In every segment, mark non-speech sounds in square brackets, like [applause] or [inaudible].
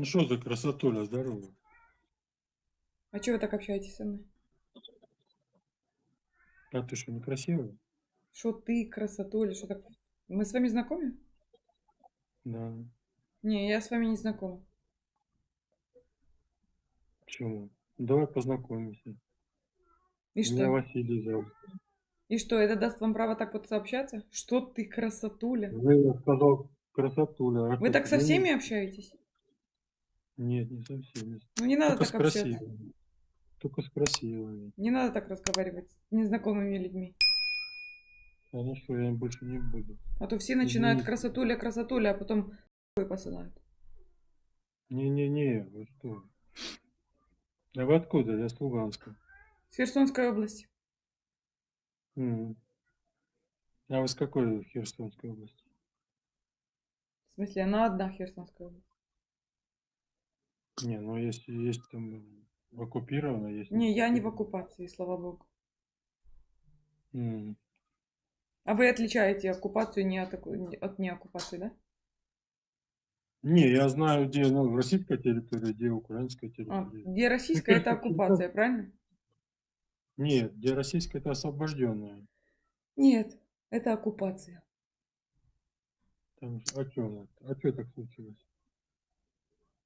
Ну что за красотуля, здорово. А чего вы так общаетесь со мной? А ты что, некрасивая? Что ты, красотуля, что так... Мы с вами знакомы? Да. Не, я с вами не знакома. Почему? Давай познакомимся. И Меня что? Василий зовут. И что, это даст вам право так вот сообщаться? Что ты, красотуля? Вы сказал красотуля. а Вы так со ну, всеми общаетесь? Нет, не со всеми. Ну не надо Только так с общаться. Только с красивыми. Не надо так разговаривать с незнакомыми людьми. Что, я им больше не буду. А то все начинают Извините. красотуля, красотуля, а потом хуй посылают. Не-не-не, вы что? А вы откуда? Я с Луганска. С Херсонской области. М. А вы с какой Херсонской области? В смысле, она одна Херсонская область. Не, ну если есть там оккупировано, есть... Не, я не в оккупации, слава богу. М. А вы отличаете оккупацию не от, оку- от неоккупации, да? Не, я знаю, где ну, российская территория, где украинская А, территория. где российская, это оккупация, правильно? Нет, где российская это освобожденная. Нет, это оккупация. Там, ж- а что а чё так случилось?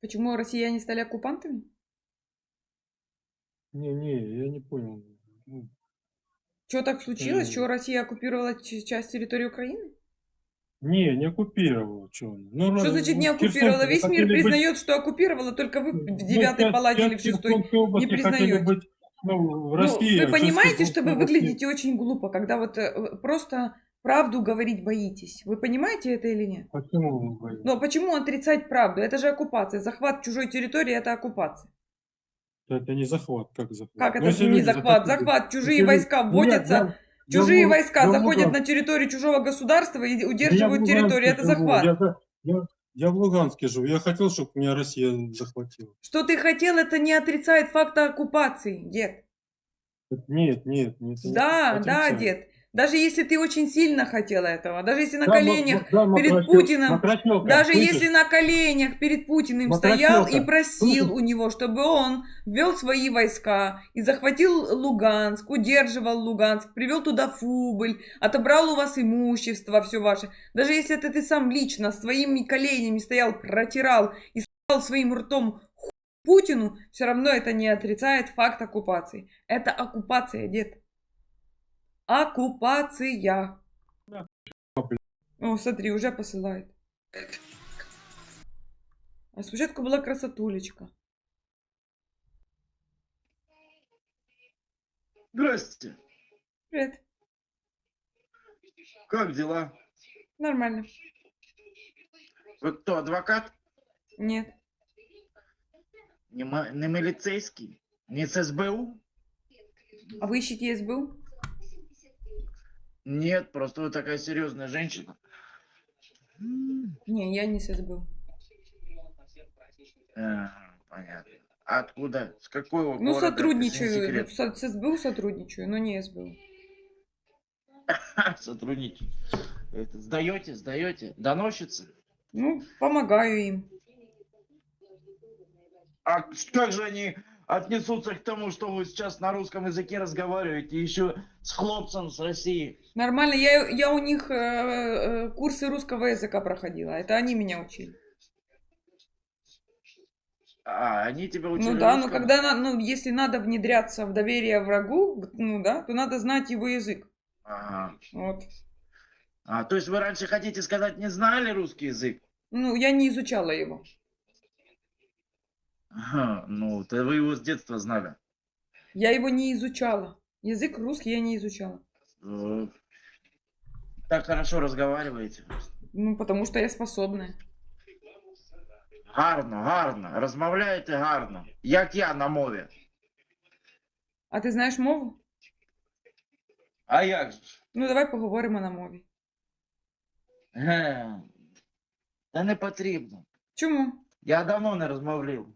Почему россияне стали оккупантами? Не, не, я не понял. Ну, Что так случилось? Что Россия оккупировала часть территории Украины? не, не оккупировал, что Ну, Что раз- значит не ну, оккупировала? херсонцы Весь мир быть- признает, что оккупировала, только вы в ну, девятой часть- палате или в шестой. Хотели признаете. быть, ну, в Ну, вы в понимаете, что вы выглядите очень глупо, когда вот э, просто правду говорить боитесь. Вы понимаете это или нет? Почему вы говорите? Но почему отрицать правду? Это же оккупация. Захват чужой территории это оккупация. Это не захват, как захват? Как Ну, это если не захват? Захват. Чужие если войска вводятся, чужие войска заходят на территорию чужого государства и удерживают территорию. Это захват. Я, в Луганске живу. Я хотел, чтобы меня Россия захватила. Что ты хотел, это не отрицает факта оккупации, дед. Нет, нет, нет. Да, да, дед. Даже если ты очень сильно хотела этого, даже если на Да, коленях, да, перед Матрачев- Путиным, Матрачевка, даже слышишь? если на коленях перед Путиным Матрачевка, стоял и просил слышишь? у него, чтобы он ввел свои войска и захватил Луганск, удерживал Луганск, привел туда фубль, отобрал у вас имущество все ваше. Даже если это ты сам лично своими коленями стоял, протирал и сказал своим ртом «Хуй Путину, все равно это не отрицает факт оккупации. Это оккупация, дед. Оккупация. О, смотри, уже посылает. А спочатку була красотулечка. Здрасте. Привет. Как дела? Нормально. Вы кто, адвокат? Нет. Не, не милицейский? Не с СБУ? А вы ищете СБУ? Нет, просто вы такая серьезная женщина. Не, я не с СБУ. а, понятно. Откуда? С какого Ну, города? сотрудничаю. ну, секрет? со- С СБУ сотрудничаю, но не СБУ. [laughs] Сотрудничаю. Это, сдаете, сдаете? Доносится? Ну, помогаю им. А как же они отнесутся к тому, что вы сейчас на русском языке разговариваете, еще с хлопцем с России? Нормально. Я, я у них э, э, курсы русского языка проходила. Это они меня учили. А, они тебя учили Ну да, но русскому? когда, на- ну, если надо внедряться в доверие врагу, ну да, то надо знать его язык. Ага. Вот. А, то есть вы раньше хотите сказать, не знали русский язык? Ну, я не изучала его. Ага, ну, то вы его с детства знали. Я его не изучала. Язык русский я не изучала. Э, Так хорошо разговариваете. Ну, потому что я способная. Гарно, гарно. Розмовляєте гарно. Як я на мові. А ти знаєш мову? А як же? ж? Ну, давай поговоримо на мові. Ге. Та не потрібно. Чому? Я давно не розмовляв.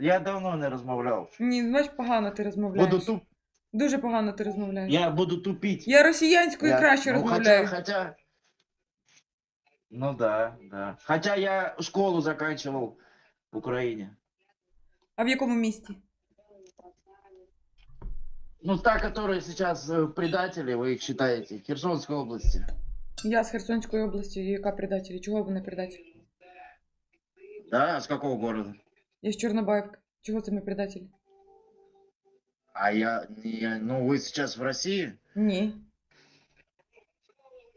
Я давно не розмовляв. Ні, бач, погано ти розмовляєш. Буду туп... Дуже погано ти розмовляєш. Я буду тупіть. Я росіянською Я- краще ну, розмовляю. Хотя, хотя... Ну да, да. Хотя я школу заканчивал в Украине. А в якому місті? Ну, та, которые сейчас э, предатели, вы их считаете, в Херсонской области. Я з Херсонської області, яка предателі? Чого вони предателі? Да, с какого города? Я з Чорнобаївки. Чого це ми предателі? А я, не, ну, вы сейчас в России? Ні.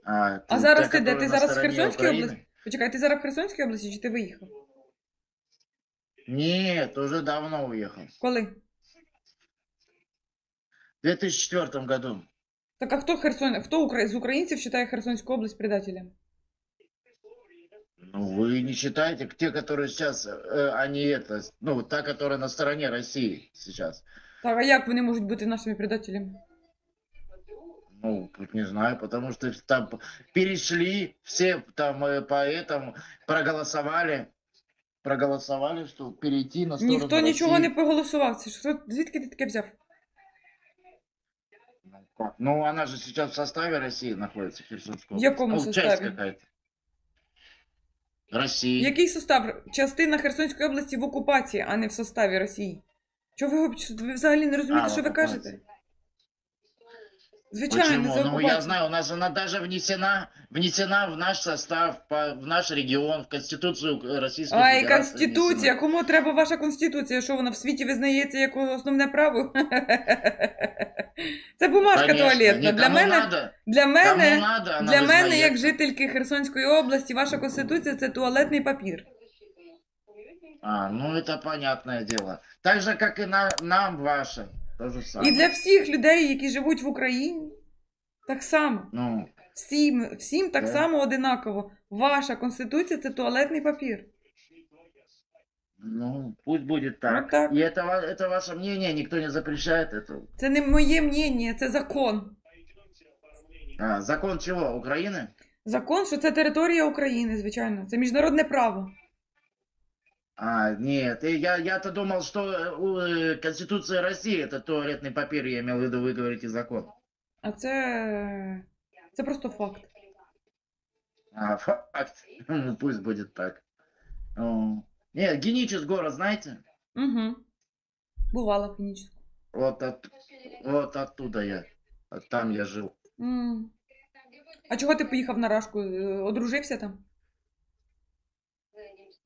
А, А ты- зараз та, ти де? которая Ти на зараз в стороне Херсонській Украины? області? Почекай, ти зараз в Херсонській області чи ти виїхав? Нет, уже давно уехал. Коли? В 2004 году. Так а хто Херсон, хто укра... з українців вважає Херсонську область предателем? Ну, вы не считаете, те, которые сейчас, э, они это, ну, та, которая на стороне России сейчас. Так, а як вони можуть бути нашими предателями? Ну, тут не знаю, потому что там перешли, все там э, по этому проголосовали, проголосовали, что перейти на сторону Ніхто нічого России. не проголосував. Це що, звідки ти таке взяв? Ну, как? Ну, она же сейчас в составе России находится, Херсонская В якому область. Ну, составе? часть какая-то. России. Який состав? Частина Херсонської області в окупації, а не в составі Росії. Чого ви, ви взагалі не розумієте, А, що ви окупації. кажете? Звичайно, Почему? Ну, я знаю, у нас она даже внесена, внесена в наш состав, в наш регион, в Конституцию Российской Ай, Федерации Конституція. внесена. Кому треба ваша Конституція? Що вона в світі визнається як основне право? [laughs] Це бумажка Конечно, туалетна. Для мене, надо, для кому мене, надо, для мене, як жительки Херсонської області, ваша конституція це туалетний папір. А, ну это понятное дело. Так же, как и на, нам ваше. То же самое. І для всіх людей, які живуть в Україні, так само. Ну, Всім, всім так Так. само одинаково. Ваша конституція це туалетний папір. ну, пусть будет так. Вот так. И это, ва- это ваше мнение, никто не запрещает это. Це не моє мнення, це закон. А, закон чего? Украины? Закон, що це територія України, звичайно. Це міжнародне право. А, нет, и я, я-то думал, что э, у, э, Конституция России это туалетный папир, я имел в виду, вы говорите закон. А це. Це просто факт. А, факт. [laughs] Ну, пусть будет так. Ну, Нет, Геническ город, знаете? Угу. Бувала в Хінічську. Вот, от, вот оттуда я. Вот Там я жил. М. А чого ти поїхав на Рашку? Е, Одружився там?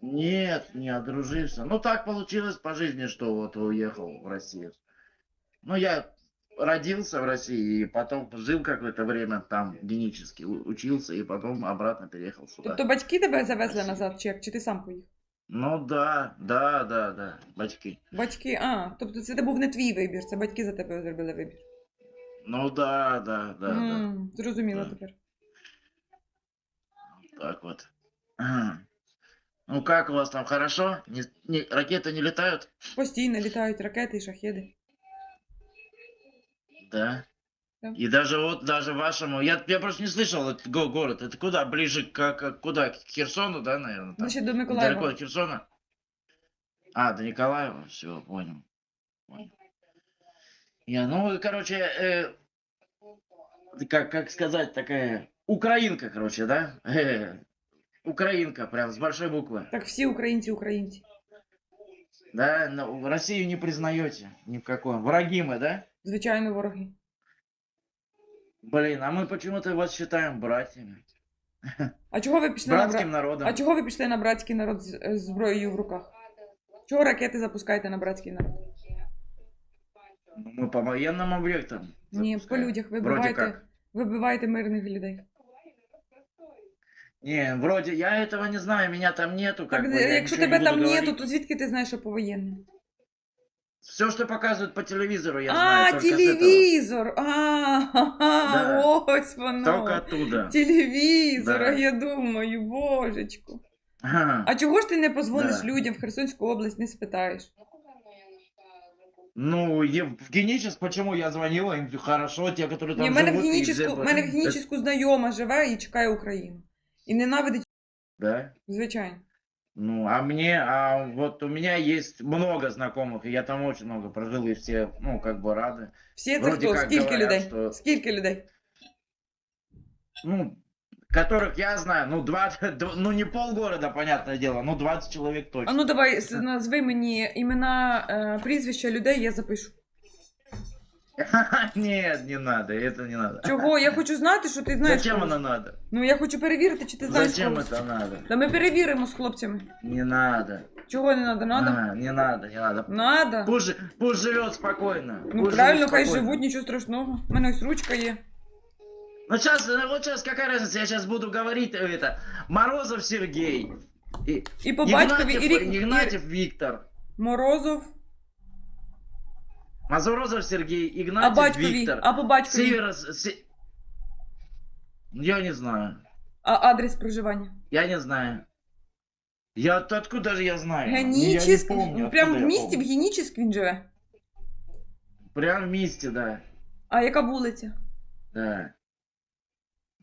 Нет, не одружился. Ну, так получилось по жизни, что вот уехал в Россию. Ну, я родился в России и потом жил какое-то время там генически, учился и потом обратно переехал сюда. Тобто батьки тебе завезли назад, чи як? Чи ти сам поїхав? Ну да, да, да, да, батьки. Батьки, а, тобто це був не твій вибір, це батьки за тебе зробили вибір. Ну да, да, да, да. М, Зрозуміло Да. тепер. Так вот. Ну как у вас там хорошо? Не, не- ракеты не летают? Постійно літають ракети і шахеди. Да. Да. И даже вот, даже вашему, я, я просто не слышал этот го- город. Это куда? Ближе к, к- куда? К Херсону, да, наверное? Там? Значить, до Недалеко Миколаєва. от Херсона? А, до Николаева, все, понял. Понял. Я, ну, короче, э, как, как сказать, такая украинка, короче, да? Э, украинка, прям с большой буквы. Так всі українці українці. Да, но Россию не признаете ни в каком. Враги мы, да? Звичайно, вороги. Блин, а мы почему-то вас считаем братьями. А чого ви пішли на бра... Братским народом. А чого ви пішли на братський народ з з зброєю в руках? Чого ракети запускаєте на братський народ? Ну, Мы по военным объектам. Ні, по запускаем. людях Вроде вибивайте, как. вибивайте мирних людей. Не, вроде я этого не знаю, меня там нету. Как Так, бы, я якщо ничего тебе не там буду нету, говорить. то звідки ти знаєш, що по воєнним? Все, что показывают по телевизору, я а, знаю. только с этого. телевізор! А, ха-ха, Да. ось воно. Только оттуда. Телевізор, Да. а я думаю, божечку. Ага. А чого ж ти не позвониш Да. людям в Херсонську область, не спитаєш? Ну, е- в Геническ, почему я звонила им хорошо, те, которые там Ні, в мене в живут, и Геніческу, где- в мене в Геніческу знайома живе і чекає Україну. І ненавидить, Да? звичайно. Ну, а мне, а вот у меня есть много знакомых, и я там очень много прожил, и все, ну, как бы рады. Всі це Вроді хто? як Скільки говорять, людей? що- Скільки людей? Ну, которых я знаю, ну 20, д- [laughs] ну не полгорода, понятное дело, ну 20 человек А точно. ну давай с- назви мені імена, е, прізвища людей, я запишу. [laughs] Нет, не надо, это не надо. Чого? Я хочу знати, що ти знаєш. Зачем когось. оно надо? Ну я хочу перевірити, чи ти знаєш. Зачем когось. это надо? Та ми перевіримо з хлопцями. Не надо. Чого не надо? Надо? А, не надо, не надо. Надо. Пусть, жи- пусть живет спокойно. Ну пусть правильно, живет хай спокойно. живуть, нічого страшного. У мене ось ручка є. Ну сейчас, вот сейчас какая разница, я сейчас буду говорить э, это. Морозов Сергей. И, І по батькові, Игнатьев, і рік. і- Игнатьев Виктор. Морозов. Мазурозов Сергей, А батькові, Віктор. а по батькові, Север... Се- Я не знаю. а адрес проживання. Я не знаю. Я то откуда же я знаю? Я не помню. Прям в місті в помню. Він живе. Прям в месте, да. А яка вулиця? Да.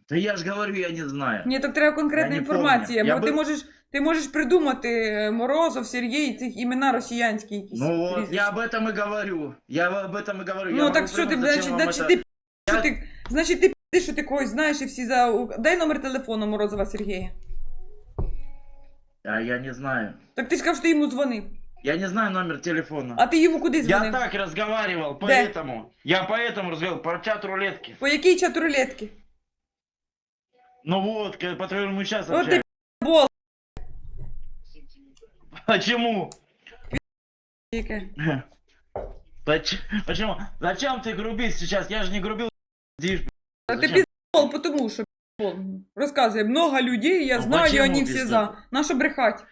Да я же говорю, я не знаю. Ні, так треба конкретна Я не інформація, помню. бо Я ти би- можеш, ти можеш придумати е, Морозов, Сергій, цих імена росіянські якісь. Ну вот, прізвища. я об этом и говорю. Я об этом и говорю. Я Ну могу так що ти, придумать, зачем значить, вам значить, это- ти, що Я- ти, значить, ти пи***ш, що ти когось знаєш і всі за... Дай номер телефону Морозова Сергія. А я не знаю. Так ти ж сказав, що ти йому дзвонив. Я не знаю номер телефона. А ти йому куди Я дзвонив? так разговаривал, Да. поэтому. Я поэтому разговаривал по чат рулетки. По якій чат рулетки? Ну вот, к- по твоему сейчас Вот ты Бол. Почему? Яке? Поч- Почему? Зачем ты грубишь сейчас? Я же не грубил. [laughs] Дишь, А ти Зачем? піздол, потому що піздол. Розказує, много людей, я Ну, знаю, почему вони всі пиздол? за. Нащо брехать?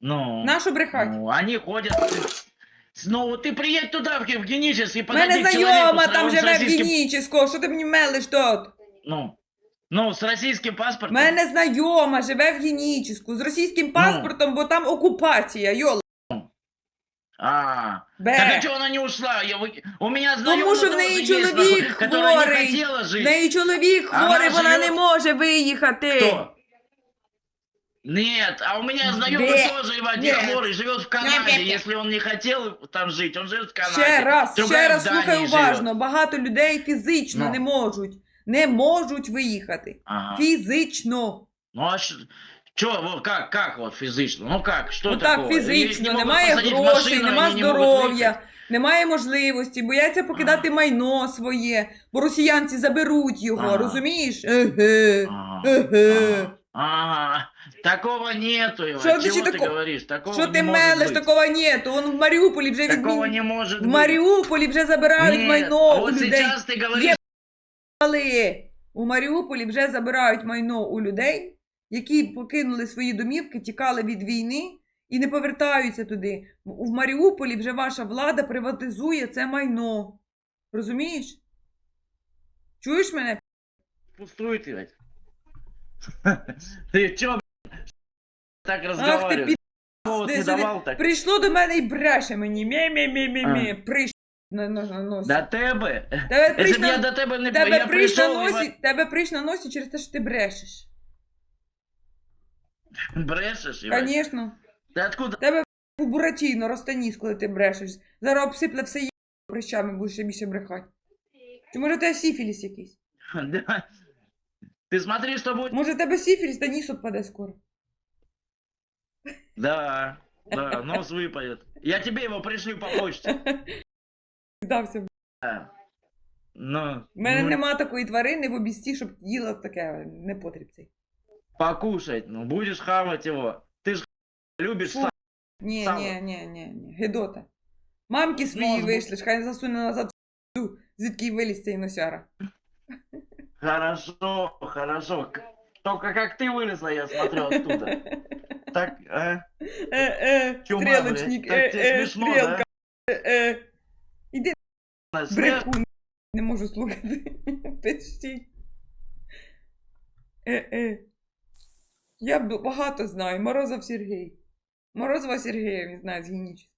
Ну, Нащо брехать? ну, они ходят. Ну, вот ты приедь туда, в Ге- в Генический, У подойди мене к человеку знайома с- там он с живе в российским- Генічеську, що ти мені мелиш тут? Ну, ну, с российским У паспортом. мене знайома живе в Генічеську з Ну. російським паспортом, бо там окупація, йола. А, Бе. так а чего она не ушла? Я, вы- у меня знакомая що в тоже неї есть, чоловік нахуй, которая не хворий. хотела В жить. неї чоловік Вона хворий, вона живе- не може виїхати. Кто? Нет, а у меня знакомый Нет, тоже Иван нет. Хворый живет в Канаде. Нет, нет, нет. Если он не хотел там жить, он живет в Канаде. Ще раз, Другая ще раз в Дании слухай живет. уважно. Багато людей фізично Ну. не можуть. Не можуть виїхати. Ага. Фізично. Ну а что? Чё, вот как, как вот физично? Ну как, что Ну так, такого? Или их фізично, не могут немає посадить в грошей, машину, нема они не могут здоров'я, выехать? немає можливості, бояться покидати майно своє, бо росіянці заберуть його, Ага. розумієш? Еге. Ага, Еге. ага, ага. Такого нету, Иван. Що Чего значить ты тако- говоришь? Такого Що не ти может мелеш, быть. такого нету. Он в Маріуполі вже Такого відмін... не может В быть. Маріуполі вже забирають Нет, майно а у вот людей. сейчас ты говоришь, Є але у Маріуполі вже забирають майно у людей, які покинули свої домівки, тікали від війни і не повертаються туди. В Маріуполі вже ваша влада приватизує це майно. Розумієш? Чуєш мене? чё, так Ах ти разговариваешь? пі... Ти не сиди- так? Прийшло до мене і бреше мені. Мє-мє-мє-мє-мє. на, на, на носі. До тебе? Тебе приш Если б я на... до тебе не Тебе я приш на пришел, носі, тебе приш на носі через те, що ти брешеш. Иван, брешешь, Иван? Звісно. Ты откуда? Тебе у буратіно розтаніс, коли ти брешеш. Зараз обсипле все є прищами, будеш ще більше брехати. Чи може у тебе сіфіліс якийсь? Да. Ты смотри, что будет. Може у тебе сіфіліс та ніс отпаде скоро. Да, да, нос выпадет. Я тебе его пришлю по почте. [laughs] Здався. б***. Да. Ну, У мене ну, нема такої тварини в обісті, щоб їла таке непотріб цей. покушать, ну будешь хавать его. Ты же любишь Фу. сам. Ні, Сало. ні, ні, ні, ні. Гедота. Мамки свої Ну, вийшли, ж хай засуне назад в ***ю, звідки й виліз цей носяра. Хорошо, хорошо. К- Только как ты вылезла, я смотрю оттуда. Так, а? Е-е, Чума, стрілочник, блядь. Так тебе е-е, смішно, стрілка. Е-е. Смех? Брехун. Не можу слухати. [laughs] Пишіть. Е-е. Я багато знаю. Морозов Сергій. Морозова Сергія, він знає з Генічеська.